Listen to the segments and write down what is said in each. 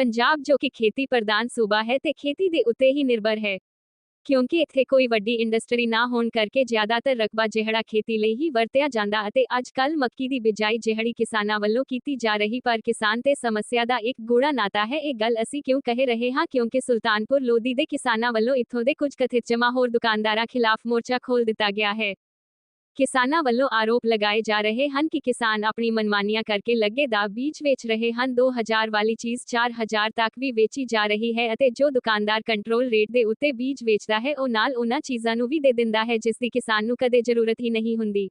ਪੰਜਾਬ ਜੋ ਕਿ ਖੇਤੀ ਪ੍ਰਧਾਨ ਸੂਬਾ ਹੈ ਤੇ ਖੇਤੀ ਦੇ ਉੱਤੇ ਹੀ ਨਿਰਭਰ ਹੈ। ਕਿਉਂਕਿ ਇੱਥੇ ਕੋਈ ਵੱਡੀ ਇੰਡਸਟਰੀ ਨਾ ਹੋਣ ਕਰਕੇ ਜ਼ਿਆਦਾਤਰ ਰਕਬਾ ਜਿਹੜਾ ਖੇਤੀ ਲਈ ਹੀ ਵਰਤਿਆ ਜਾਂਦਾ ਅਤੇ ਅੱਜ ਕੱਲ ਮੱਕੀ ਦੀ ਬਿਜਾਈ ਜਿਹੜੀ ਕਿਸਾਨਾਂ ਵੱਲੋਂ ਕੀਤੀ ਜਾ ਰਹੀ ਪਰ ਕਿਸਾਨ ਤੇ ਸਮੱਸਿਆ ਦਾ ਇੱਕ ਗੂੜਾ ਨਾਤਾ ਹੈ, ਇਹ ਗੱਲ ਅਸੀਂ ਕਿਉਂ ਕਹਿ ਰਹੇ ਹਾਂ? ਕਿਉਂਕਿ ਸੁਲਤਾਨਪੁਰ ਲੋਧੀ ਦੇ ਕਿਸਾਨਾਂ ਵੱਲੋਂ ਇੱਥੋਂ ਦੇ ਕੁਝ ਕਥਿਤ ਜਮਾ ਹੋਰ ਦੁਕਾਨਦਾਰਾਂ ਖਿਲਾਫ ਮੋਰਚਾ ਖੋਲ ਦਿੱਤਾ ਗਿਆ ਹੈ। ਕਿਸਾਨਾਂ ਵੱਲੋਂ ਆਰੋਪ ਲਗਾਏ ਜਾ ਰਹੇ ਹਨ ਕਿ ਕਿਸਾਨ ਆਪਣੀ ਮਨਮਾਨੀਆਂ ਕਰਕੇ ਲੱਗੇ ਦਾ ਬੀਜ ਵੇਚ ਰਹੇ ਹਨ। 2000 ਵਾਲੀ ਚੀਜ਼ 4000 ਤੱਕ ਵੀ ਵੇਚੀ ਜਾ ਰਹੀ ਹੈ ਅਤੇ ਜੋ ਦੁਕਾਨਦਾਰ ਕੰਟਰੋਲ ਰੇਟ ਦੇ ਉੱਤੇ ਬੀਜ ਵੇਚਦਾ ਹੈ, ਉਹ ਨਾਲ ਉਹਨਾਂ ਚੀਜ਼ਾਂ ਨੂੰ ਵੀ ਦੇ ਦਿੰਦਾ ਹੈ, ਜਿਸ ਦੀ ਕਿਸਾਨ ਨੂੰ ਕਦੇ ਜ਼ਰੂਰਤ ਹੀ ਨਹੀਂ ਹੁੰਦੀ।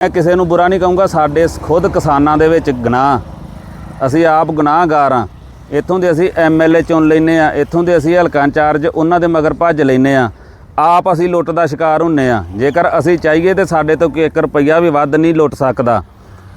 ਮੈਂ ਕਿਸੇ ਨੂੰ ਬੁਰਾ ਨਹੀਂ ਕਹੂੰਗਾ, ਸਾਡੇ ਖੁਦ ਕਿਸਾਨਾਂ ਦੇ ਵਿੱਚ ਗੁਨਾਹ। ਅਸੀਂ ਆਪ ਗੁਨਾਹਗਾਰ ਆ ਇੱਥੋਂ ਦੇ ਅਸੀਂ ਐਮਐਲਏ ਚੁਣ ਲੈਨੇ ਆ ਇੱਥੋਂ ਦੇ ਅਸੀਂ ਹਲਕਾ ਇੰਚਾਰਜ ਉਹਨਾਂ ਦੇ ਮਗਰ ਭੱਜ ਲੈਨੇ ਆ ਆਪ ਅਸੀਂ ਲੁੱਟ ਦਾ ਸ਼ਿਕਾਰ ਹੁੰਨੇ ਆ। ਜੇਕਰ ਅਸੀਂ ਚਾਹੀਏ ਤੇ ਸਾਡੇ ਤੋਂ ਕੋਈ 1 ਰੁਪਈਆ ਵੀ ਵੱਧ ਨਹੀਂ ਲੁੱਟ ਸਕਦਾ।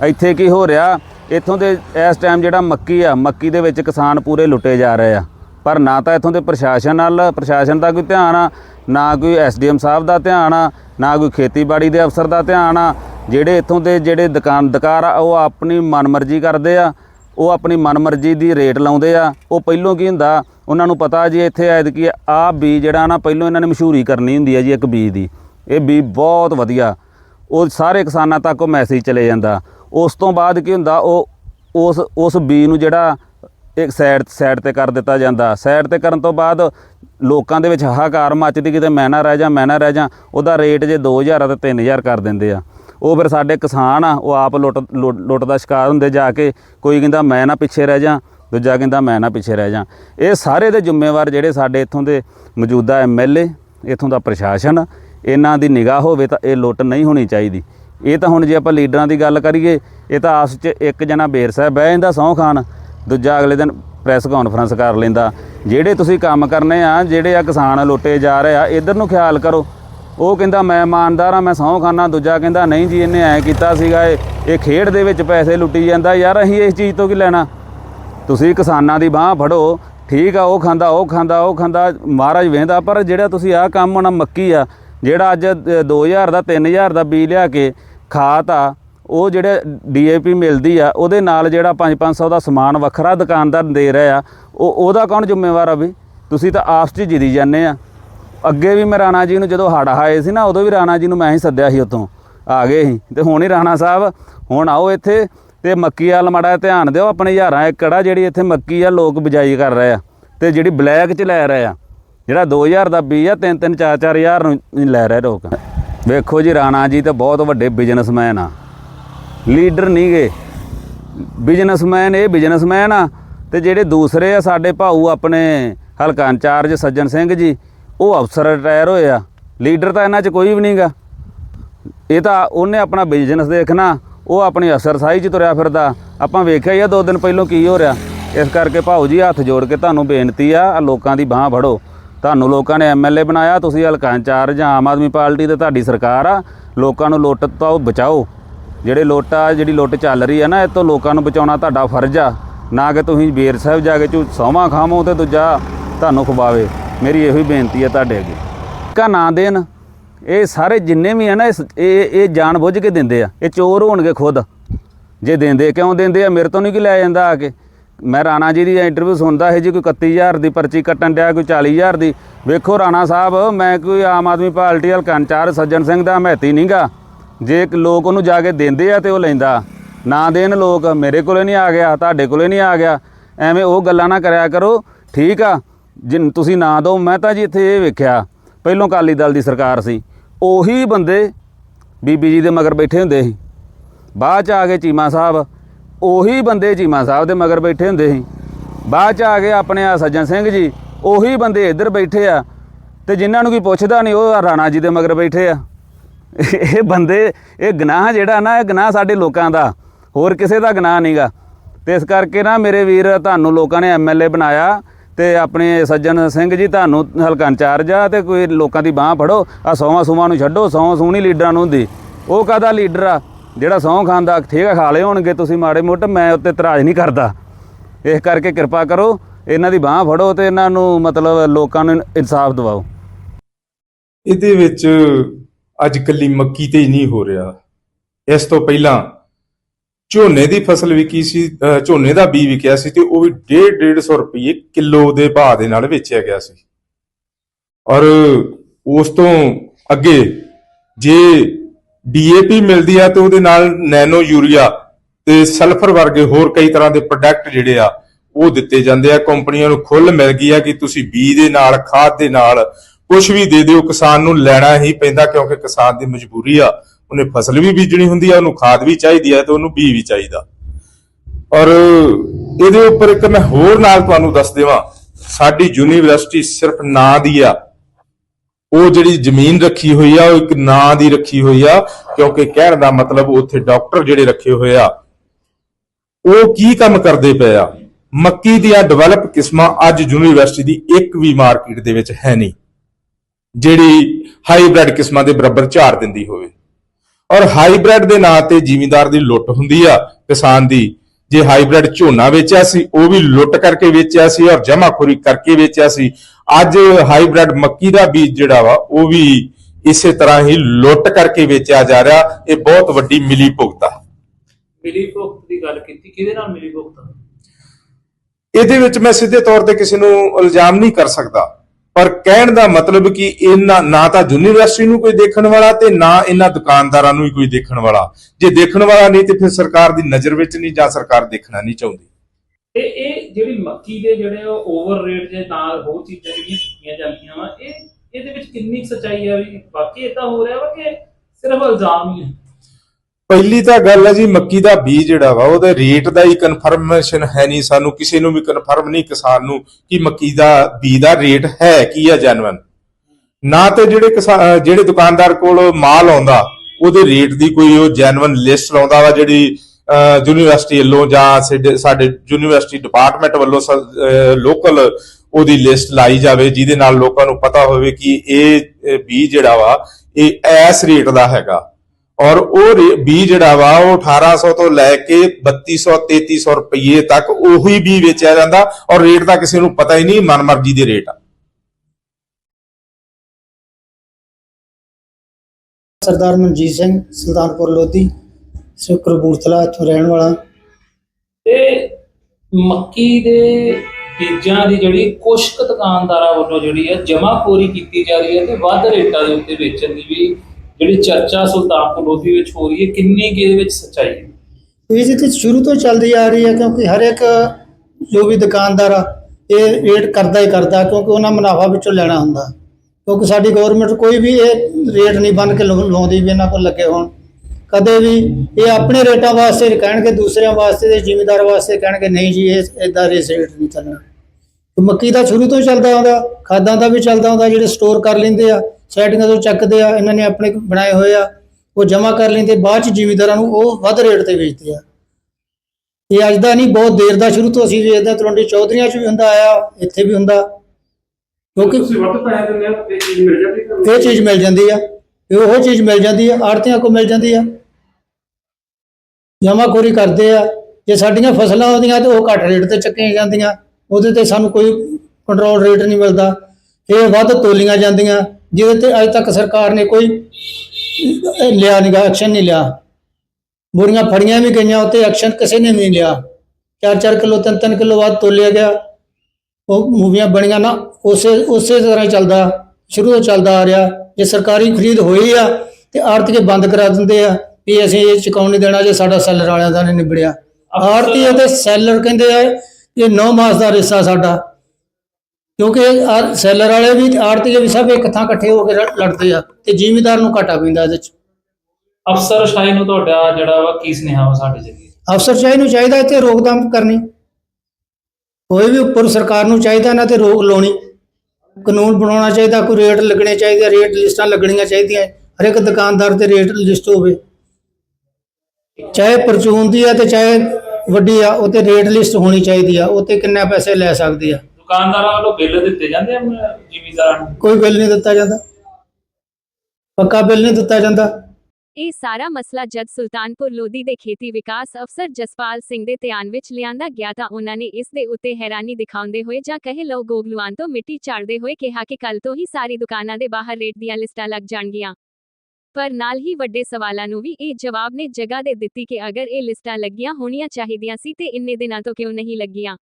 ਇੱਥੇ ਕੀ ਹੋ ਰਿਹਾ? ਇੱਥੋਂ ਦੇ ਇਸ ਟਾਈਮ ਜਿਹੜਾ ਮੱਕੀ ਆ, ਮੱਕੀ ਦੇ ਵਿੱਚ ਕਿਸਾਨ ਪੂਰੇ ਲੁੱਟੇ ਜਾ ਰਹੇ ਆ। ਪਰ ਨਾ ਤਾਂ ਇੱਥੋਂ ਦੇ ਪ੍ਰਸ਼ਾਸਨ ਨਾਲ, ਪ੍ਰਸ਼ਾਸਨ ਦਾ ਕੋਈ ਧਿਆਨ ਆ, ਨਾ ਕੋਈ ਐਸਡੀਐਮ ਸਾਹਿਬ ਦਾ ਧਿਆਨ ਆ, ਨਾ ਕੋਈ ਖੇਤੀਬਾੜੀ ਦੇ ਅਫਸਰ ਦਾ ਧਿਆਨ ਆ। ਜਿਹੜੇ ਇੱਥੋਂ ਦੇ ਜਿਹੜੇ ਦੁਕਾਨਦਾਰ ਆ, ਉਹ ਆਪਣੀ ਮਨਮਰਜ਼ੀ ਕਰਦੇ ਆ। ਉਹ ਆਪਣੀ ਮਨਮਰਜ਼ੀ ਦੀ ਰੇਟ ਲਾਉਂਦੇ ਆ। ਉਹ ਪਹਿਲੋਂ ਕੀ ਹੁੰਦਾ, ਉਹਨਾਂ ਨੂੰ ਪਤਾ ਜੀ ਇੱਥੇ ਐਤਕੀ ਆ ਬੀਜ ਜਿਹੜਾ ਨਾ, ਪਹਿਲੋਂ ਇਹਨਾਂ ਨੇ ਮਸ਼ਹੂਰੀ ਕਰਨੀ ਹੁੰਦੀ ਹੈ ਜੀ ਇੱਕ ਬੀਜ ਦੀ। ਇਹ ਬੀਜ ਬਹੁਤ ਵਧੀਆ। ਉਹ ਸਾਰੇ ਕਿਸਾਨਾਂ ਤੱਕ ਉਹ ਮੈਸੇਜ ਚਲੇ ਜਾਂਦਾ। ਉਸ ਤੋਂ ਬਾਅਦ ਕੀ ਹੁੰਦਾ, ਉਹ ਉਸ ਉਸ ਬੀਜ ਨੂੰ ਜਿਹੜਾ ਇੱਕ ਸਾਈਡ ਸਾਈਡ ਤੇ ਕਰ ਦਿੱਤਾ ਜਾਂਦਾ। ਸਾਈਡ ਤੇ ਕਰਨ ਤੋਂ ਬਾਅਦ ਲੋਕਾਂ ਦੇ ਵਿੱਚ ਹਾਹਾਕਾਰ ਮੱਚਦੀ, ਕਿਤੇ ਮੈਂ ਨਾ ਰਹਿ ਜਾ, ਮੈਂ ਨਾ ਰਹਿ ਜਾ, ਉਹਦਾ ਰੇਟ ਜੇ 2000 ਆ ਤੇ 3000 ਕਰ ਦਿੰਦੇ ਆ। ਉਹ ਫਿਰ ਸਾਡੇ ਕਿਸਾਨ ਆ, ਉਹ ਆਪ ਲੁੱਟ ਲੁੱਟ ਲੁੱਟ ਦਾ ਸ਼ਿਕਾਰ ਹੁੰਦੇ ਜਾ ਕੇ ਕੋਈ ਕਹਿੰਦਾ ਮੈਂ ਨਾ ਪਿੱਛੇ ਰਹਿ ਜਾ, ਦੂਜਾ ਕਹਿੰਦਾ ਮੈਂ ਨਾ ਪਿੱਛੇ ਰਹਿ ਜਾ। ਇਹ ਸਾਰੇ ਦੇ ਜ਼ਿੰਮੇਵਾਰ ਜਿਹੜੇ ਸਾਡੇ ਇੱਥੋਂ ਦੇ ਮੌਜੂਦਾ ਐਮਐਲਏ ਇੱਥੋਂ ਦਾ ਪ੍ਰਸ਼ਾਸਨ, ਇਹਨਾਂ ਦੀ ਨਿਗਾਹ ਹੋਵੇ ਤਾਂ ਇਹ ਲੁੱਟ ਨਹੀਂ ਹੋਣੀ ਚਾਹੀਦੀ। ਇਹ ਤਾਂ ਹੁਣ ਜੇ ਆਪਾਂ ਲੀਡਰਾਂ ਦੀ ਗੱਲ ਕਰੀਏ, ਇਹ ਤਾਂ ਆਪਸ 'ਚ ਇੱਕ ਜਣਾ ਬੇਰ ਸਾਹਿਬ ਬਹਿ ਜਾਂਦਾ ਸਹੁੰ ਖਾਨ ਦੂਜਾ ਅਗਲੇ ਦਿਨ ਪ੍ਰੈਸ ਕਾਨਫਰੰਸ ਕਰ ਲੈਂਦਾ। ਜਿਹੜੇ ਤੁਸੀਂ ਕੰਮ ਕਰਨੇ ਆ, ਜਿਹੜੇ ਆ ਕਿਸਾਨ ਲੁੱਟੇ ਜਾ ਰਹੇ ਆ, ਇਧਰ ਨੂੰ ਖਿਆਲ ਕਰੋ। ਉਹ ਕਹਿੰਦਾ ਮੈਂ ਇਮਾਨਦਾਰ ਆ ਮੈਂ ਸਹੁੰ ਖਾਨਾ। ਦੂਜਾ ਕਹਿੰਦਾ ਨਹੀਂ ਜੀ ਇਹਨੇ ਐ ਕੀਤਾ ਸੀਗਾ ਇਹ ਇਹ ਖੇਡ ਦੇ ਵਿੱਚ ਪੈਸੇ ਲੁੱਟੀ ਜਾਂਦਾ। ਯਾਰ ਅਸੀਂ ਇਸ ਚੀਜ਼ ਤੋਂ ਕੀ ਲੈਣਾ? ਤੁਸੀਂ ਕਿਸਾਨਾਂ ਦੀ ਬਾਹ ਫੜੋ। ਠੀਕ ਆ ਉਹ ਖਾਂਦਾ ਉਹ ਖਾਂਦਾ ਉਹ ਖਾਂਦਾ। ਮਹਾਰਾਜ ਵੇਂਦਾ ਪਰ ਜਿਹੜਾ ਤੁਸੀਂ ਆਹ ਕੰਮ ਹੋਣਾ ਮੱਕੀ ਆ ਜਿਹੜਾ ਅੱਜ ਅ, 2000 ਦਾ 3000 ਦਾ ਬੀ ਲਿਆ ਕੇ ਖਾਤ ਆ ਉਹ ਜਿਹੜੇ ਡੀਏਪੀ ਮਿਲਦੀ ਆ ਉਹਦੇ ਨਾਲ ਜਿਹੜਾ 5-500 ਦਾ ਸਮਾਨ ਵੱਖਰਾ ਦੁਕਾਨਦਾਰ ਦੇ ਰਿਹਾ ਆ ਉਹ ਉਹਦਾ ਕੌਣ ਜ਼ਿੰਮੇਵਾਰ ਆ ਵੀ? ਤੁਸੀਂ ਤਾਂ ਆਪਸ 'ਚ ਜਿਰੀ ਜਾਂਦੇ ਆ। ਅੱਗੇ ਵੀ ਮੈਂ ਰਾਣਾ ਜੀ ਨੂੰ ਜਦੋਂ ਹੜ ਆਏ ਸੀ ਨਾ, ਉਦੋਂ ਵੀ ਰਾਣਾ ਜੀ ਨੂੰ ਮੈਂ ਹੀ ਸੱਦਿਆ ਸੀ ਉੱਥੋਂ, ਆ ਗਏ ਸੀ। ਤੇ ਹੁਣ ਹੀ ਰਾਣਾ ਸਾਹਿਬ, ਹੁਣ ਆਓ ਇੱਥੇ ਤੇ ਮੱਕੀ ਵੱਲ ਮਾੜਾ ਧਿਆਨ ਦਿਓ, ਆਪਣੇ ਹਜ਼ਾਰਾਂ ਏਕੜ ਆ ਜਿਹੜੀ ਇੱਥੇ ਮੱਕੀ ਆ ਲੋਕ ਬਿਜਾਈ ਕਰ ਰਹੇ ਆ ਤੇ ਜਿਹੜੀ ਬਲੈਕ 'ਚ ਲੈ ਰਹੇ ਆ, ਜਿਹੜਾ 2000 ਦਾ ਬੀਜ ਆ 3-3 4-4 ਹਜ਼ਾਰ ਨੂੰ ਲੈ ਰਹੇ ਲੋਕ। ਵੇਖੋ ਜੀ, ਰਾਣਾ ਜੀ ਤਾਂ ਬਹੁਤ ਵੱਡੇ ਬਿਜ਼ਨਸਮੈਨ ਆ। ਲੀਡਰ ਨਹੀਂ ਗਏ ਬਿਜ਼ਨਸਮੈਨ ਇਹ ਬਿਜ਼ਨਸਮੈਨ ਆ। ਤੇ ਜਿਹੜੇ ਦੂਸਰੇ ਆ, ਸਾਡੇ ਭਾਊ ਆਪਣੇ ਹਲਕਾ ਇੰਚਾਰਜ ਸੱਜਣ ਸਿੰਘ ਜੀ ਉਹ ਅਫਸਰ ਰਿਟਾਇਰ ਹੋਏ ਆ। ਲੀਡਰ ਤਾਂ ਇਹਨਾਂ 'ਚ ਕੋਈ ਵੀ ਨਹੀਂਗਾ ਇਹ ਤਾਂ ਉਹਨੇ ਆਪਣਾ ਬਿਜ਼ਨਸ ਦੇਖਣਾ, ਉਹ ਆਪਣੀ ਅਫਸਰਸਾਈ 'ਚ ਤੁਰਿਆ ਫਿਰਦਾ। ਆਪਾਂ ਵੇਖਿਆ ਹੀ ਆ ਦੋ ਦਿਨ ਪਹਿਲਾਂ ਕੀ ਹੋ ਰਿਹਾ। ਇਸ ਕਰਕੇ ਭਾਊ ਜੀ ਹੱਥ ਜੋੜ ਕੇ ਤੁਹਾਨੂੰ ਬੇਨਤੀ ਆ ਆਹ ਲੋਕਾਂ ਦੀ ਬਾਹ ਫੜੋ। ਤੁਹਾਨੂੰ ਲੋਕਾਂ ਨੇ ਐਮਐਲਏ ਬਣਾਇਆ, ਤੁਸੀਂ ਹਲਕਾ ਇੰਚਾਰਜ ਜਾਂ ਆਮ ਆਦਮੀ ਪਾਰਟੀ ਤੇ ਤੁਹਾਡੀ ਸਰਕਾਰ ਆ। ਲੋਕਾਂ ਨੂੰ ਲੁੱਟ ਤੋਂ ਬਚਾਓ। ਜਿਹੜੇ ਲੁੱਟ ਆ, ਜਿਹੜੀ ਲੁੱਟ ਚੱਲ ਰਹੀ ਆ ਨਾ, ਇਹ ਤੋਂ ਲੋਕਾਂ ਨੂੰ ਬਚਾਉਣਾ ਤੁਹਾਡਾ ਫਰਜ਼ ਆ। ਨਾ ਕਿ ਤੁਸੀਂ ਬੇਰ ਸਾਹਿਬ ਜਾ ਕੇ ਝੂ ਸੌਵਾਂ ਖਾਵੋ ਤੇ ਦੂਜਾ ਤੁਹਾਨੂੰ ਖਵਾਵੇ। ਮੇਰੀ ਇਹੋ ਹੀ ਬੇਨਤੀ ਆ ਤੁਹਾਡੇ ਅੱਗੇ। ਕਾ ਨਾ ਦੇਣ, ਇਹ ਸਾਰੇ ਜਿੰਨੇ ਵੀ ਆ ਨਾ, ਇਸ- ਇਹ ਇਹ ਜਾਣ ਬੁੱਝ ਕੇ ਦਿੰਦੇ ਆ। ਇਹ ਚੋਰ ਹੋਣਗੇ ਖੁਦ। ਜੇ ਦਿੰਦੇ, ਕਿਉਂ ਦਿੰਦੇ ਆ? ਮੇਰੇ ਤੋਂ ਨਹੀਂ ਕਿ ਲੈ ਜਾਂਦਾ ਆ ਕੇ। ਮੈਂ ਰਾਣਾ ਜੀ ਦੀ ਇੰਟਰਵਿਊ ਸੁਣਦਾ ਹੈ ਜੀ ਕੋਈ 31000 ਦੀ ਪਰਚੀ ਕੱਟਣ ਡਿਆ, ਕੋਈ 40000 ਦੀ। ਵੇਖੋ ਰਾਣਾ ਸਾਹਿਬ, ਮੈਂ ਕੋਈ ਆਮ ਆਦਮੀ ਪਾਰਟੀ ਹਲਕਾ ਇੰਚਾਰਜ ਸੱਜਣ ਸਿੰਘ ਦਾ ਹਮੈਤੀ ਨਹੀਂਗਾ। ਜੇ ਲੋਕ ਉਹਨੂੰ ਜਾ ਕੇ ਦਿੰਦੇ ਆ ਤੇ ਉਹ ਲੈਂਦਾ। ਨਾ ਦੇਣ ਲੋਕ, ਮੇਰੇ ਕੋਲੇ ਨਹੀਂ ਆ ਗਿਆ, ਤੁਹਾਡੇ ਕੋਲੇ ਨਹੀਂ ਆ ਗਿਆ। ਐਵੇਂ ਉਹ ਗੱਲਾਂ ਨਾ ਕਰਿਆ ਕਰੋ, ਠੀਕ ਆ? ਜਿਨ ਤੁਸੀਂ ਨਾਂ ਦਿਓ, ਮੈਂ ਤਾਂ ਜੀ ਇੱਥੇ ਇਹ ਵੇਖਿਆ, ਪਹਿਲੋਂ ਅਕਾਲੀ ਦਲ ਦੀ ਸਰਕਾਰ ਸੀ, ਉਹੀ ਬੰਦੇ ਬੀਬੀ ਜੀ ਦੇ ਮਗਰ ਬੈਠੇ ਹੁੰਦੇ ਸੀ। ਬਾਅਦ ਚ ਆ ਗਏ ਚੀਮਾ ਸਾਹਿਬ, ਉਹੀ ਬੰਦੇ ਚੀਮਾ ਸਾਹਿਬ ਦੇ ਮਗਰ ਬੈਠੇ ਹੁੰਦੇ ਸੀ। ਬਾਅਦ ਚ ਆ ਗਏ ਆਪਣੇ ਆ ਸੱਜਣ ਸਿੰਘ ਜੀ, ਉਹੀ ਬੰਦੇ ਇੱਧਰ ਬੈਠੇ ਆ, ਤੇ ਜਿਨ੍ਹਾਂ ਨੂੰ ਕੋਈ ਪੁੱਛਦਾ ਨਹੀਂ, ਉਹ ਰਾਣਾ ਜੀ ਦੇ ਮਗਰ ਬੈਠੇ ਆ। ਇਹ ਬੰਦੇ, ਇਹ ਗਨਾਹ ਜਿਹੜਾ ਨਾ, ਇਹ ਗਨਾਹ ਸਾਡੇ ਲੋਕਾਂ ਦਾ, ਹੋਰ ਕਿਸੇ ਦਾ ਗੁਨਾਹ ਨਹੀਂਗਾ ਤੇ ਇਸ ਕਰਕੇ ਨਾ ਮੇਰੇ ਵੀਰ, ਤੁਹਾਨੂੰ ਲੋਕਾਂ ਨੇ ਐਮਐਲਏ ਬਣਾਇਆ ਤੇ ਆਪਣੇ ਸੱਜਣ ਸਿੰਘ ਜੀ, ਤੁਹਾਨੂੰ ਹਲਕਾ ਇੰਚਾਰਜ ਆ ਤੇ ਕੋਈ ਲੋਕਾਂ ਦੀ ਬਾਹ ਫੜੋ। ਆ ਸੌਵਾਂ ਸੂਵਾਂ ਨੂੰ ਛੱਡੋ ਸੌ ਸੂਣੀ ਲੀਡਰਾਂ ਨੂੰ ਹੁੰਦੀ। ਉਹ ਕਾਹਦਾ ਲੀਡਰ ਆ? ਜਿਹੜਾ ਸੌਂ ਖਾਂਦਾ, ਠੀਕ ਆ, ਖਾ ਲਏ ਹੋਣਗੇ ਤੁਸੀਂ ਮਾੜੇ ਮੋਟੇ, ਮੈਂ ਉੱਤੇ ਇਤਰਾਜ਼ ਨਹੀਂ ਕਰਦਾ। ਇਸ ਕਰਕੇ ਕਿਰਪਾ ਕਰੋ, ਇਹਨਾਂ ਦੀ ਬਾਹ ਫੜੋ ਤੇ ਇਹਨਾਂ ਨੂੰ ਮਤਲਬ ਲੋਕਾਂ ਨੂੰ ਇਨਸਾਫ ਦਿਵਾਓ। ਇਹਦੇ ਵਿੱਚ ਅੱਜ ਕੱਲੀ ਮੱਕੀ ਤੇ ਹੀ ਨਹੀਂ ਹੋ ਰਿਹਾ। ਇਸ ਤੋਂ ਪਹਿਲਾਂ ਝੋਨੇ ਦੀ ਫਸਲ ਵਿਕੀ ਸੀ ਝੋਨੇ ਦਾ ਬੀ ਵਿਕਿਆ ਸੀ ਤੇ ਉਹ ਵੀ 1.5 150 ਰੁਪਏ ਕਿਲੋ ਦੇ ਭਾਅ ਦੇ ਨਾਲ ਵੇਚਿਆ ਗਿਆ ਸੀ। ਔਰ ਉਸ ਤੋਂ ਅੱਗੇ ਜੇ ਡੀਏਪੀ ਮਿਲਦੀ ਆ ਤੇ ਉਹਦੇ ਨਾਲ ਨੈਨੋ ਯੂਰੀਆ ਤੇ ਸਲਫਰ ਵਰਗੇ ਹੋਰ ਕਈ ਤਰ੍ਹਾਂ ਦੇ ਪ੍ਰੋਡਕਟ ਜਿਹੜੇ ਆ, ਉਹ ਦਿੱਤੇ ਜਾਂਦੇ ਆ। ਕੰਪਨੀਆਂ ਨੂੰ ਖੁੱਲ ਮਿਲ ਗਈ ਆ ਕਿ ਤੁਸੀਂ ਬੀ ਦੇ ਨਾਲ, ਖਾਦ ਦੇ ਨਾਲ ਕੁਝ ਵੀ ਦੇ ਦਿਓ, ਕਿਸਾਨ ਨੂੰ ਲੈਣਾ ਹੀ ਪੈਂਦਾ ਕਿਉਂਕਿ ਕਿਸਾਨ ਦੀ ਮਜਬੂਰੀ ਆ। ਉਹਨੇ ਫਸਲ ਵੀ ਬੀਜਣੀ ਹੁੰਦੀ ਆ, ਉਹਨੂੰ ਖਾਦ ਵੀ ਚਾਹੀਦੀ ਆ ਤੇ ਉਹਨੂੰ ਬੀ ਵੀ ਚਾਹੀਦਾ। ਔਰ ਇਹਦੇ ਉੱਪਰ ਇੱਕ ਮੈਂ ਹੋਰ ਨਾਲ ਤੁਹਾਨੂੰ ਦੱਸ ਦੇਵਾਂ, ਸਾਡੀ ਯੂਨੀਵਰਸਿਟੀ ਸਿਰਫ ਨਾਂ ਦੀ ਆ। ਉਹ ਜਿਹੜੀ ਜ਼ਮੀਨ ਰੱਖੀ ਹੋਈ ਆ, ਉਹ ਇੱਕ ਨਾਂ ਦੀ ਰੱਖੀ ਹੋਈ ਆ, ਕਿਉਂਕਿ ਕਹਿਣ ਦਾ ਮਤਲਬ ਉੱਥੇ ਡਾਕਟਰ ਜਿਹੜੇ ਰੱਖੇ ਹੋਏ ਆ, ਉਹ ਕੀ ਕੰਮ ਕਰਦੇ ਪਏ ਆ? ਮੱਕੀ ਦੀਆਂ ਡਿਵੈਲਪ ਕਿਸਮਾਂ ਅੱਜ ਯੂਨੀਵਰਸਿਟੀ ਦੀ ਇੱਕ ਵੀ ਮਾਰਕੀਟ ਦੇ ਵਿੱਚ ਹੈ ਨਹੀਂ, ਜਿਹੜੀ ਹਾਈਬ੍ਰਿਡ ਕਿਸਮਾਂ ਦੇ ਬਰਾਬਰ ਝਾੜ ਦਿੰਦੀ ਹੋਵੇ। ਔਰ ਹਾਈਬ੍ਰਿਡ ਦੇ ਨਾਂ ਤੇ ਜ਼ਿਮੀਂਦਾਰ ਦੀ ਲੁੱਟ ਹੁੰਦੀ ਆ ਕਿਸਾਨ ਦੀ। ਜੇ ਹਾਈਬ੍ਰਿਡ ਝੋਨਾ ਵੇਚਿਆ ਸੀ ਉਹ ਵੀ ਲੁੱਟ ਕਰਕੇ ਵੇਚਿਆ ਸੀ ਔਰ ਜਮਾਖੋਰੀ ਕਰਕੇ ਵੇਚਿਆ ਸੀ। ਅੱਜ ਹਾਈਬ੍ਰਿਡ ਮੱਕੀ ਦਾ ਬੀਜ ਜਿਹੜਾ ਵਾ ਉਹ ਵੀ ਇਸੇ ਤਰ੍ਹਾਂ ਹੀ ਲੁੱਟ ਕਰਕੇ ਵੇਚਿਆ ਜਾ ਰਿਹਾ। ਇਹ ਬਹੁਤ ਵੱਡੀ ਮਿਲੀ ਭੁਗਤਾ ਮਿਲੀ ਭੁਗਤ ਦੀ ਗੱਲ ਕੀਤੀ ਕਿਹਦੇ ਨਾਲ ਮਿਲੀ ਭੁਗਤ? ਇਹਦੇ ਵਿੱਚ ਮੈਂ ਸਿੱਧੇ ਤੌਰ ਤੇ ਕਿਸੇ ਨੂੰ ਇਲਜ਼ਾਮ ਨਹੀਂ ਕਰ ਸਕਦਾ। ਪਰ ਕਹਿਣ ਦਾ ਮਤਲਬ ਕਿ ਇਹਨਾਂ ਨਾ ਤਾਂ ਯੂਨੀਵਰਸਿਟੀ ਨੂੰ ਕੋਈ ਦੇਖਣ ਵਾਲਾ ਤੇ ਨਾ ਇਹਨਾਂ ਦੁਕਾਨਦਾਰਾਂ ਨੂੰ ਹੀ ਕੋਈ ਦੇਖਣ ਵਾਲਾ। ਜੇ ਦੇਖਣ ਵਾਲਾ ਨਹੀਂ ਤੇ ਫਿਰ ਸਰਕਾਰ ਦੀ ਨਜ਼ਰ ਵਿੱਚ ਨਹੀਂ ਜਾਂ ਸਰਕਾਰ ਦੇਖਣਾ ਨਹੀਂ ਚਾਹੁੰਦੀ। ਤੇ ਇਹ ਜਿਹੜੀ ਮੱਕੀ ਦੇ ਜਿਹੜੇ ਓਵਰ ਰੇਟ ਦੇ ਨਾਲ ਹੋਰ ਚੀਜ਼ਾਂ ਜਿਹੜੀਆਂ ਕੀਤੀਆਂ ਜਾਂਦੀਆਂ ਵਾ, ਇਹ ਇਹਦੇ ਵਿੱਚ ਕਿੰਨੀ ਕੁ ਸੱਚਾਈ ਆ ਵੀ ਵਾਕਈ ਇਦਾਂ ਹੋ ਰਿਹਾ ਵਾ ਕਿ ਸਿਰਫ ਇਲਜ਼ਾਮ ਹੀ ਹੈ ਪਹਿਲੀ ਤਾਂ ਗੱਲ ਹੈ ਜੀ, ਮੱਕੀ ਦਾ ਬੀਜ ਜਿਹੜਾ ਵਾ, ਉਹਦੇ ਰੇਟ ਦਾ ਹੀ ਕਨਫਰਮੇਸ਼ਨ ਹੈ ਨਹੀਂ ਸਾਨੂੰ, ਕਿਸੇ ਨੂੰ ਵੀ ਕਨਫਰਮ ਨਹੀਂ, ਕਿਸਾਨ ਨੂੰ, ਕਿ ਮੱਕੀ ਦਾ ਬੀ ਦਾ ਰੇਟ ਹੈ ਕੀ ਆ ਜੈਨੂਇਨ ਨਾ ਤੇ ਜਿਹੜੇ ਕਿਸਾ- ਜਿਹੜੇ ਦੁਕਾਨਦਾਰ ਕੋਲ ਮਾਲ ਆਉਂਦਾ, ਉਹਦੇ ਰੇਟ ਦੀ ਕੋਈ ਉਹ ਜੈਨੂਇਨ ਲਿਸਟ ਲਾਉਂਦਾ ਵਾ, ਜਿਹੜੀ ਯੂਨੀਵਰਸਿਟੀ ਵੱਲੋਂ ਜਾਂ ਸਾਡੇ- ਸਾਡੇ ਯੂਨੀਵਰਸਿਟੀ ਡਿਪਾਰਟਮੈਂਟ ਵੱਲੋਂ ਲੋਕਲ ਉਹਦੀ ਲਿਸਟ ਲਾਈ ਜਾਵੇ, ਜਿਹਦੇ ਨਾਲ ਲੋਕਾਂ ਨੂੰ ਪਤਾ ਹੋਵੇ ਕਿ ਇਹ ਇਹ ਬੀ ਜਿਹੜਾ ਵਾ, ਇਹ ਐਸ ਰੇਟ ਦਾ ਹੈਗਾ। ਔਰ ਉਹ ਬੀ ਜਿਹੜਾ ਵਾ ਉਹ 1800 ਤੋਂ ਲੈ ਕੇ 3200 3300 ਰੁਪਏ ਤੱਕ ਉਹੀ ਬੀ ਵੇਚਿਆ ਜਾਂਦਾ ਔਰ ਰੇਟ ਦਾ ਕਿਸੇ ਨੂੰ ਪਤਾ ਹੀ ਨਹੀਂ ਮਨਮਰਜ਼ੀ ਦੇ ਰੇਟ ਆ। ਸਰਦਾਰ ਮਨਜੀਤ ਸਿੰਘ ਸੁਲਤਾਨਪੁਰ ਲੋਧੀ ਸੋ ਕਪੂਰਥਲਾ ਇੱਥੋਂ ਰਹਿਣ ਵਾਲਾ। ਤੇ ਮੱਕੀ ਦੇ ਬੀਜਾਂ ਦੀ ਜਿਹੜੀ ਕੁਛ ਕੁ ਦੁਕਾਨਦਾਰਾਂ ਵੱਲੋਂ ਜਿਹੜੀ ਹੈ ਜਮਾਖੋਰੀ ਕੀਤੀ ਜਾ ਰਹੀ ਹੈ ਤੇ ਵੱਧ ਰੇਟਾਂ ਦੇ ਉੱਤੇ ਵੇਚਣ ਦੀ ਵੀ ਜਿਹੜੀ ਚਰਚਾ ਸੁਲਤਾਨਪੁਰ ਲੋਧੀ ਵਿੱਚ ਹੋ ਰਹੀ ਹੈ, ਕਿੰਨੀ ਕੁ ਇਹਦੇ ਵਿੱਚ ਸੱਚਾਈ ਹੈ? ਇਹ ਜਿੱਥੇ ਸ਼ੁਰੂ ਤੋਂ ਚੱਲਦੀ ਆ ਰਹੀ ਹੈ ਕਿਉਂਕਿ ਹਰ ਇੱਕ ਜੋ ਵੀ ਦੁਕਾਨਦਾਰ ਆ, ਇਹ ਰੇਟ ਕਰਦਾ ਹੀ ਕਰਦਾ ਕਿਉਂਕਿ ਉਹਨਾਂ ਮੁਨਾਫਾ ਵਿੱਚੋਂ ਲੈਣਾ ਹੁੰਦਾ। ਕਿਉਂਕਿ ਸਾਡੀ ਗਵਰਨਮੈਂਟ ਕੋਈ ਵੀ ਇਹ ਰੇਟ ਨਹੀਂ ਬਣ ਕੇ ਲਾਉਂਦੀ ਵੀ ਇਹਨਾਂ ਕੋਲ ਲੱਗੇ ਹੋਣ। ਕਦੇ ਵੀ ਇਹ ਆਪਣੇ ਰੇਟਾਂ ਵਾਸਤੇ ਕਹਿਣਗੇ, ਦੂਸਰਿਆਂ ਵਾਸਤੇ ਤੇ ਜ਼ਿਮੀਦਾਰ ਵਾਸਤੇ ਕਹਿਣਗੇ, ਨਹੀਂ ਜੀ, ਇਹ ਇਦਾਂ ਰੇਟ ਨਹੀਂ ਚੱਲਣਾ। ਮੱਕੀ ਦਾ ਸ਼ੁਰੂ ਤੋਂ ਚੱਲਦਾ ਆਉਂਦਾ, ਖਾਦਾਂ ਦਾ ਵੀ ਚੱਲਦਾ ਆਉਂਦਾ, ਜਿਹੜੇ ਸਟੋਰ ਕਰ ਲੈਂਦੇ ਆ ਸੈਟਿੰਗਾਂ ਤੋਂ ਚੱਕਦੇ ਆ ਇਹਨਾਂ ਨੇ ਆਪਣੇ ਬਣਾਏ ਹੋਏ ਆ ਉਹ ਜਮ੍ਹਾਂ ਕਰ ਲੈਂਦੇ ਬਾਅਦ ਚ ਜ਼ਿਮੀਦਾਰਾਂ ਨੂੰ ਉਹ ਵੱਧ ਰੇਟ ਤੇ ਵੇਚਦੇ ਆ। ਇਹ ਅੱਜ ਦਾ ਨਹੀਂ ਬਹੁਤ ਦੇਰ ਦਾ ਸ਼ੁਰੂ ਤੋਂ ਅਸੀਂ ਵੇਚਦੇ ਤਲਵੰਡੀ ਚੌਧਰੀਆਂ ਚ ਵੀ ਹੁੰਦਾ ਆਇਆ ਇੱਥੇ ਵੀ ਹੁੰਦਾ। ਕਿਉਂਕਿ ਤੁਸੀਂ ਵੱਧ ਪੈਸੇ ਦਿੰਦੇ ਹੋ ਤੇ ਚੀਜ਼ ਮਿਲ ਜਾਂਦੀ ਇਹ ਚੀਜ਼ ਮਿਲ ਜਾਂਦੀ ਆ ਇਹ ਉਹ ਚੀਜ਼ ਮਿਲ ਜਾਂਦੀ ਆ ਆੜਤੀਆਂ ਕੋ ਮਿਲ ਜਾਂਦੀ ਆ। ਜਮਾਖੋਰੀ ਕਰਦੇ ਆ ਜੇ ਸਾਡੀਆਂ ਫਸਲਾਂ ਉਹਦੀਆਂ ਤੇ ਉਹ ਘੱਟ ਰੇਟ ਤੇ ਚੱਕੀਆਂ ਜਾਂਦੀਆਂ ਉਹਦੇ ਤੇ ਸਾਨੂੰ ਕੋਈ ਕੰਟਰੋਲ ਰੇਟ ਨਹੀਂ ਮਿਲਦਾ। ਇਹ ਵੱਧ ਤੋਲੀਆਂ ਜਾਂਦੀਆਂ ਜਿਹਦੇ ਤੇ ਅੱਜ ਤੱਕ ਸਰਕਾਰ ਨੇ ਕੋਈ ਲਿਆ ਨਹੀਂ ਐਕਸ਼ਨ ਨਹੀਂ ਲਿਆ। ਬੋਰੀਆਂ ਫੜੀਆਂ ਵੀ ਗਈਆਂ ਉੱਤੇ ਐਕਸ਼ਨ ਕਿਸੇ ਨੇ ਨਹੀਂ ਲਿਆ। 4-4 ਕਿਲੋ 3-3 ਕਿਲੋ ਵੱਧ ਤੋਲਿਆ ਗਿਆ। ਉਹ ਮੂਵੀਆਂ ਬਣੀਆਂ ਨਾ ਉਸੇ ਉਸੇ ਤਰ੍ਹਾਂ ਚੱਲਦਾ ਸ਼ੁਰੂ ਤੋਂ ਚੱਲਦਾ ਆ ਰਿਹਾ। ਜੇ ਸਰਕਾਰੀ ਖਰੀਦ ਹੋਈ ਆ ਤੇ ਆੜਤੀਏ ਬੰਦ ਕਰਾ ਦਿੰਦੇ ਆ ਵੀ ਅਸੀਂ ਇਹ ਚੁਕਾਉਣ ਨਹੀਂ ਦੇਣਾ ਜੇ ਸਾਡਾ ਸੈਲਰ ਵਾਲਿਆਂ ਦਾ ਨਹੀਂ ਨਿਬੜਿਆ। ਆੜਤੀਏ ਤੇ ਸੈਲਰ ਕਹਿੰਦੇ ਆ ਇਹ 9 ਮਾਸ ਦਾ ਰਿਸ਼ਤਾ ਸਾਡਾ। ਕਿਉਂਕਿ ਸੈਲਰ ਵਾਲੇ ਵੀ ਆੜਤੀਏ ਵੀ ਸਭ ਇੱਕ ਥਾਂ ਇਕੱਠੇ ਹੋ ਕੇ ਲੜ- ਲੜਦੇ ਆ ਤੇ ਜ਼ਿਮੀਦਾਰ ਨੂੰ ਘਾਟਾ ਪੈਂਦਾ ਇਹਦੇ ਚ। ਅਫਸਰ ਸ਼ਾਹੀ ਨੂੰ ਤੁਹਾਡਾ ਜਿਹੜਾ ਵਾ ਕੀ ਸੁਨੇਹਾ ਵਾ ਸਾਡੇ ਜਰੀਏ? ਅਫਸਰ ਚਾਹੀ ਨੂੰ ਚਾਹੀਦਾ ਇੱਥੇ ਰੋਕਥਾਮ ਕਰਨੀ। ਕੋਈ ਵੀ ਉੱਪਰ ਸਰਕਾਰ ਨੂੰ ਚਾਹੀਦਾ ਨਾ ਤੇ ਰੋਕ ਲਾਉਣੀ। ਕਾਨੂੰਨ ਬਣਾਉਣਾ ਚਾਹੀਦਾ ਕੋਈ ਰੇਟ ਲੱਗਣੇ ਚਾਹੀਦੇ ਰੇਟ ਲਿਸਟਾਂ ਲੱਗਣੀਆਂ ਚਾਹੀਦੀਆਂ ਹਰ ਇੱਕ ਦੁਕਾਨਦਾਰ ਤੇ ਰੇਟ ਲਿਸਟ ਹੋਵੇ। ਚਾਹੇ ਪਰਚੂਨ ਦੀ ਆ ਤੇ ਚਾਹੇ ਵੱਡੀ ਆ ਉਹ ਤੇ ਰੇਟ ਲਿਸਟ ਹੋਣੀ ਚਾਹੀਦੀ ਆ ਉਹ ਤੇ ਕਿੰਨੇ ਪੈਸੇ ਲੈ ਸਕਦੀ ਆ। ਦੁਕਾਨਦਾਰਾਂ ਵੱਲੋਂ ਬਿੱਲ ਦਿੱਤੇ ਜਾਂਦੇ ਆ ਜ਼ਿਮੀਦਾਰਾਂ ਨੂੰ? ਕੋਈ ਬਿੱਲ ਨਹੀਂ ਦਿੱਤਾ ਜਾਂਦਾ। ਪੱਕਾ ਬਿੱਲ ਨਹੀਂ ਦਿੱਤਾ ਜਾਂਦਾ। ਇਹ ਸਾਰਾ ਮਸਲਾ ਜਦ ਸੁਲਤਾਨਪੁਰ ਲੋਧੀ ਦੇ ਖੇਤੀ ਵਿਕਾਸ ਅਫਸਰ ਜਸਪਾਲ ਸਿੰਘ ਦੇ ਧਿਆਨ ਵਿੱਚ ਲਿਆਂਦਾ ਗਿਆ ਤਾਂ ਉਹਨਾਂ ਨੇ ਇਸ ਦੇ ਉੱਤੇ ਹੈਰਾਨੀ ਦਿਖਾਉਂਦੇ ਹੋਏ ਜਾਂ ਕਹੇ ਲਓ ਗੋਗਲੂਆਂ ਤੋਂ ਮਿੱਟੀ ਝਾੜਦੇ ਹੋਏ ਕਿਹਾ ਕਿ ਕੱਲ ਤੋਂ ਹੀ ਸਾਰੀ ਦੁਕਾਨਾਂ ਦੇ ਬਾਹਰ ਰੇਟ ਦੀਆਂ ਲਿਸਟਾਂ ਲੱਗ ਜਾਣਗੀਆਂ। ਪਰ ਨਾਲ ਹੀ ਵੱਡੇ ਸਵਾਲਾਂ ਨੂੰ ਵੀ ਇਹ ਜਵਾਬ ਨੇ ਜਗ੍ਹਾ ਦੇ ਦਿੱਤੀ ਕਿ ਅਗਰ ਇਹ ਲਿਸਟਾਂ ਲੱਗੀਆਂ ਹੋਣੀਆਂ ਚਾਹੀਦੀਆਂ ਸੀ ਤੇ ਇੰਨੇ ਦਿਨਾਂ ਤੋਂ ਕਿਉਂ ਨਹੀਂ ਲੱਗੀਆਂ।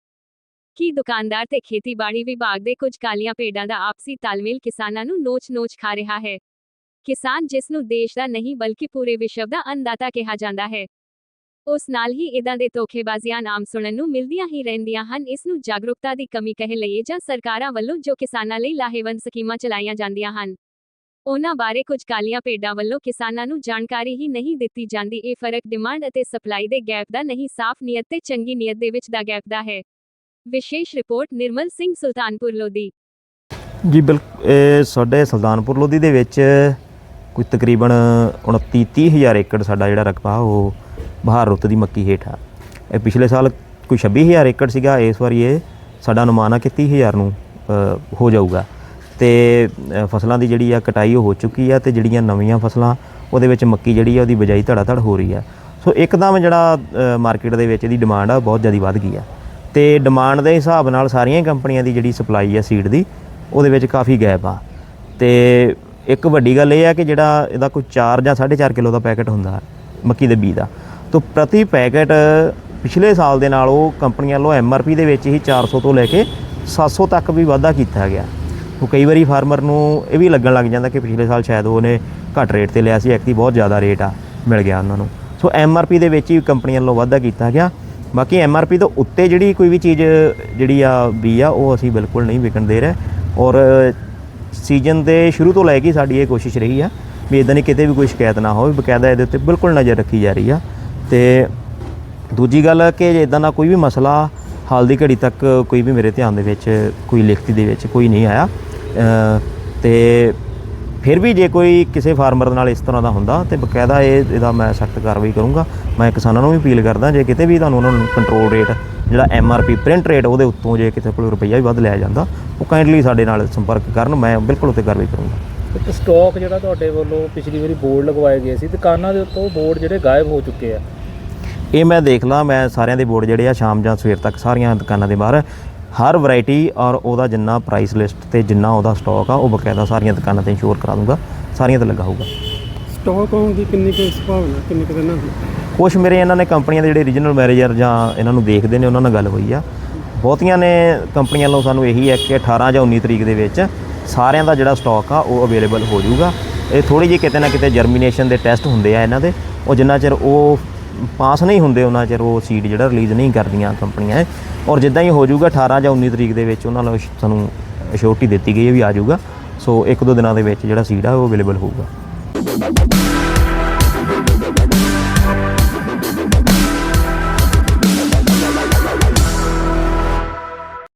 ਕੀ ਦੁਕਾਨਦਾਰ ਤੇ ਖੇਤੀਬਾੜੀ ਵਿਭਾਗ ਦੇ ਕੁਝ ਕਾਲੀਆਂ ਭੇਡਾਂ ਦਾ ਆਪਸੀ ਤਾਲਮੇਲ ਕਿਸਾਨਾਂ ਨੂੰ ਨੋਚ-ਨੋਚ ਖਾ ਰਿਹਾ ਹੈ? ਕਿਸਾਨ ਜਿਸ ਨੂੰ ਦੇਸ਼ ਦਾ ਨਹੀਂ ਬਲਕਿ ਪੂਰੇ ਵਿਸ਼ਵ ਦਾ ਅੰਨਦਾਤਾ ਕਿਹਾ ਜਾਂਦਾ ਹੈ। ਉਸ ਨਾਲ ਹੀ ਇਦਾਂ ਦੇ ਧੋਖੇਬਾਜ਼ੀਆਂ ਆਮ ਸੁਣਨ ਨੂੰ ਮਿਲਦੀਆਂ ਹੀ ਰਹਿੰਦੀਆਂ ਹਨ। ਇਸ ਨੂੰ ਜਾਗਰੂਕਤਾ ਦੀ ਕਮੀ ਕਹਿ ਲਈਏ ਜਾਂ ਸਰਕਾਰਾਂ ਵੱਲੋਂ ਜੋ ਕਿਸਾਨਾਂ ਲਈ ਲਾਹੇਵੰਦ ਸਕੀਮਾਂ ਚਲਾਈਆਂ ਜਾਂਦੀਆਂ ਹਨ। ਉਹਨਾਂ ਬਾਰੇ ਕੁਝ ਕਾਲੀਆਂ ਭੇਡਾਂ ਵੱਲੋਂ ਕਿਸਾਨਾਂ ਨੂੰ ਜਾਣਕਾਰੀ ਹੀ ਨਹੀਂ ਦਿੱਤੀ ਜਾਂਦੀ। ਇਹ ਫ਼ਰਕ ਡਿਮਾਂਡ ਅਤੇ ਸਪਲਾਈ ਦੇ ਗੈਪ ਦਾ ਨਹੀਂ, ਸਾਫ਼ ਨੀਅਤ ਤੇ ਚੰਗੀ ਨੀਅਤ ਦੇ ਵਿੱਚ ਦਾ ਗੈਪ ਦਾ ਹੈ। ਵਿਸ਼ੇਸ਼ ਰਿਪੋਰਟ ਨਿਰਮਲ ਸਿੰਘ ਸੁਲਤਾਨਪੁਰ ਲੋਧੀ। ਜੀ ਬਿਲਕੁਲ ਸਾਡੇ ਸੁਲਤਾਨਪੁਰ ਲੋਧੀ ਦੇ ਵਿੱਚ ਕੋਈ ਤਕਰੀਬਨ 29 30 ਹਜ਼ਾਰ ਏਕੜ ਸਾਡਾ ਜਿਹੜਾ ਰਕਬਾ, ਉਹ ਬਹਾਰ ਰੁੱਤ ਦੀ ਮੱਕੀ ਹੇਠ ਆ। ਇਹ ਪਿਛਲੇ ਸਾਲ ਕੋਈ 26 ਹਜ਼ਾਰ ਏਕੜ ਸੀਗਾ, ਇਸ ਵਾਰੀ ਇਹ ਸਾਡਾ ਅਨੁਮਾਨ ਆ ਕਿ 30 ਹਜ਼ਾਰ ਨੂੰ ਹੋ ਜਾਊਗਾ। ਤੇ ਫਸਲਾਂ ਦੀ ਜਿਹੜੀ ਆ ਕਟਾਈ ਉਹ ਹੋ ਚੁੱਕੀ ਆ ਤੇ ਜਿਹੜੀਆਂ ਨਵੀਆਂ ਫਸਲਾਂ, ਉਹਦੇ ਵਿੱਚ ਮੱਕੀ ਜਿਹੜੀ ਆ ਉਹਦੀ ਬਿਜਾਈ ਧੜਾ ਧੜ ਹੋ ਰਹੀ ਆ। ਸੋ ਇੱਕਦਮ ਜਿਹੜਾ ਮਾਰਕੀਟ ਦੇ ਵਿੱਚ ਇਹਦੀ ਡਿਮਾਂਡ ਆ ਬਹੁਤ ਜ਼ਿਆਦਾ ਵੱਧ ਗਈ ਆ। ਤੇ ਡਿਮਾਂਡ ਦੇ ਹਿਸਾਬ ਨਾਲ ਸਾਰੀਆਂ ਹੀ ਕੰਪਨੀਆਂ ਦੀ ਜਿਹੜੀ ਸਪਲਾਈ ਆ ਸੀਡ ਦੀ, ਉਹਦੇ ਵਿੱਚ ਕਾਫੀ ਗੈਪ ਆ। ਤੇ ਇੱਕ ਵੱਡੀ ਗੱਲ ਇਹ ਆ ਕਿ ਜਿਹੜਾ ਇਹਦਾ ਕੋਈ 4 ਜਾਂ 4.5 ਕਿਲੋ ਦਾ ਪੈਕੇਟ ਹੁੰਦਾ, ਮੱਕੀ ਦੇ ਬੀਜ ਦਾ, ਤੋਂ ਪ੍ਰਤੀ ਪੈਕੇਟ ਪਿਛਲੇ ਸਾਲ ਦੇ ਨਾਲ ਉਹ ਕੰਪਨੀਆਂ ਵੱਲੋਂ ਐਮਆਰਪੀ ਦੇ ਵਿੱਚ ਹੀ 400 ਤੋਂ ਲੈ ਕੇ 700 ਤੱਕ ਵੀ ਵਾਧਾ ਕੀਤਾ ਗਿਆ। ਉਹ ਕਈ ਵਾਰੀ ਫਾਰਮਰ ਨੂੰ ਇਹ ਵੀ ਲੱਗਣ ਲੱਗ ਜਾਂਦਾ ਕਿ ਪਿਛਲੇ ਸਾਲ ਸ਼ਾਇਦ ਉਹਨੇ ਘੱਟ ਰੇਟ ਤੇ ਲਿਆ ਸੀ ਐਕਤੀ ਬਹੁਤ ਜ਼ਿਆਦਾ ਰੇਟ ਆ, ਮਿਲ ਗਿਆ ਉਹਨਾਂ ਨੂੰ। ਸੋ ਐਮਆਰਪੀ ਦੇ ਵਿੱਚ ਹੀ ਕੰਪਨੀਆਂ ਵੱਲੋਂ ਵਾਧਾ ਕੀਤਾ ਗਿਆ। ਬਾਕੀ ਐੱਮ ਆਰ ਪੀ ਤੋਂ ਉੱਤੇ ਜਿਹੜੀ ਕੋਈ ਵੀ ਚੀਜ਼ ਜਿਹੜੀ ਆ ਬੀ ਆ ਉਹ ਅਸੀਂ ਬਿਲਕੁਲ ਨਹੀਂ ਵਿਕਣ ਦੇ ਰਹੇ। ਔਰ ਸੀਜ਼ਨ ਦੇ ਸ਼ੁਰੂ ਤੋਂ ਲੈ ਕੇ ਸਾਡੀ ਇਹ ਕੋਸ਼ਿਸ਼ ਰਹੀ ਆ ਵੀ ਇਦਾਂ ਨਹੀਂ ਕਿਤੇ ਵੀ ਕੋਈ ਸ਼ਿਕਾਇਤ ਨਾ ਹੋਵੇ ਬਕਾਇਦਾ ਇਹਦੇ ਉੱਤੇ ਬਿਲਕੁਲ ਨਜ਼ਰ ਰੱਖੀ ਜਾ ਰਹੀ ਆ। ਤੇ ਦੂਜੀ ਗੱਲ ਕਿ ਜੇ ਇਦਾਂ ਦਾ ਕੋਈ ਵੀ ਮਸਲਾ ਹਾਲ ਦੀ ਘੜੀ ਤੱਕ ਕੋਈ ਵੀ ਮੇਰੇ ਧਿਆਨ ਦੇ ਵਿੱਚ ਕੋਈ ਲਿਖਤੀ ਦੇ ਵਿੱਚ ਕੋਈ ਨਹੀਂ ਆਇਆ ਅ, ਤੇ ਫਿਰ ਵੀ ਜੇ ਕੋਈ ਕਿਸੇ ਫਾਰਮਰ ਨਾਲ ਇਸ ਤਰ੍ਹਾਂ ਦਾ ਹੁੰਦਾ ਤੇ ਬਕਾਇਦਾ ਇਹ ਇਹਦਾ ਮੈਂ ਸਖਤ ਕਾਰਵਾਈ ਕਰੂੰਗਾ। ਮੈਂ ਕਿਸਾਨਾਂ ਨੂੰ ਵੀ ਅਪੀਲ ਕਰਦਾ ਜੇ ਕਿਤੇ ਵੀ ਤੁਹਾਨੂੰ ਉਹਨਾਂ ਨੂੰ ਕੰਟਰੋਲ ਰੇਟ ਜਿਹੜਾ ਐਮਆਰਪੀ ਪ੍ਰਿੰਟ ਰੇਟ ਉਹਦੇ ਉੱਤੋਂ ਜੇ ਕਿਤੇ ਕੋਲ ਰੁਪਈਆ ਵੀ ਵੱਧ ਲਿਆ ਜਾਂਦਾ ਉਹ ਕਾਈਂਡਲੀ ਸਾਡੇ ਨਾਲ ਸੰਪਰਕ ਕਰਨ ਮੈਂ ਬਿਲਕੁਲ ਉੱਤੇ ਕਾਰਵਾਈ ਕਰੂੰਗਾ। ਇੱਕ ਸਟਾਕ ਜਿਹੜਾ ਤੁਹਾਡੇ ਵੱਲੋਂ ਪਿਛਲੀ ਵਾਰੀ ਬੋਰਡ ਲਗਵਾਏ ਗਏ ਸੀ ਦੁਕਾਨਾਂ ਦੇ ਉੱਤੋਂ ਬੋਰਡ ਜਿਹੜੇ ਗਾਇਬ ਹੋ ਚੁੱਕੇ ਆ। ਇਹ ਮੈਂ ਦੇਖ ਲਾਂ ਮੈਂ ਸਾਰਿਆਂ ਦੇ ਬੋਰਡ ਜਿਹੜੇ ਆ ਸ਼ਾਮ ਜਾਂ ਸਵੇਰ ਤੱਕ ਸਾਰੀਆਂ ਦੁਕਾਨਾਂ ਦੇ ਬਾਹਰ ਹਰ ਵੈਰਾਈਟੀ ਔਰ ਉਹਦਾ ਜਿੰਨਾ ਪ੍ਰਾਈਸ ਲਿਸਟ ਤੇ ਜਿੰਨਾ ਉਹਦਾ ਸਟਾਕ ਆ ਉਹ ਬਕਾਇਦਾ ਸਾਰੀਆਂ ਦੁਕਾਨਾਂ ਤੇ ਇੰਸ਼ੋਰ ਕਰਾ ਦੂੰਗਾ ਸਾਰੀਆਂ ਤੇ ਲੱਗਾ ਹੋਊਗਾ। ਸਟਾਕ ਆਉਣ ਦੀ ਕਿੰਨੀ ਕੁ ਸੰਭਾਵਨਾ ਕਿੰਨੇ ਕੁ ਦਿਨਾਂ ਦੀ? ਕੁਝ ਮੇਰੇ ਇਹਨਾਂ ਨੇ ਕੰਪਨੀਆਂ ਦੇ ਜਿਹੜੇ ਰੀਜਨਲ ਮੈਨੇਜਰ ਜਾਂ ਇਹਨਾਂ ਨੂੰ ਦੇਖਦੇ ਨੇ ਉਹਨਾਂ ਨਾਲ ਗੱਲ ਹੋਈ ਆ। ਬਹੁਤੀਆਂ ਨੇ ਕੰਪਨੀਆਂ ਵੱਲੋਂ ਸਾਨੂੰ ਇਹੀ ਹੈ ਕਿ 18 ਜਾਂ 19 ਤਰੀਕ ਦੇ ਵਿੱਚ ਸਾਰਿਆਂ ਦਾ ਜਿਹੜਾ ਸਟਾਕ ਆ ਉਹ ਅਵੇਲੇਬਲ ਹੋ ਜਾਊਗਾ। ਇਹ ਥੋੜੀ ਜਿਹੀ ਕਿਤੇ ਨਾ ਕਿਤੇ ਜਰਮੀਨੇਸ਼ਨ ਦੇ ਟੈਸਟ ਹੁੰਦੇ ਆ ਇਹਨਾਂ ਦੇ। ਉਹ ਜਿੰਨਾ ਚਿਰ ਉਹ ਪਾਸ ਨਹੀਂ ਹੁੰਦੇ ਉਹਨਾਂ ਚਿਰ ਉਹ ਸੀਟ ਜਿਹੜਾ ਰਿਲੀਜ਼ ਨਹੀਂ ਕਰਦੀਆਂ ਕੰਪਨੀਆਂ ਇਹ। ਔਰ ਜਿੱਦਾਂ ਹੀ ਹੋ ਜਾਊਗਾ 18 ਜਾਂ 19 ਤਰੀਕ ਦੇ ਵਿੱਚ ਉਹਨਾਂ ਨੂੰ ਸਾਨੂੰ ਅਸ਼ੋਰਟੀ ਦਿੱਤੀ ਗਈ ਹੈ ਵੀ ਆ ਜਾਊਗਾ ਸੋ ਇੱਕ ਦੋ ਦਿਨਾਂ ਦੇ ਵਿੱਚ ਜਿਹੜਾ ਸੀਟ ਆ ਉਹ ਅਵੇਲੇਬਲ ਹੋਊਗਾ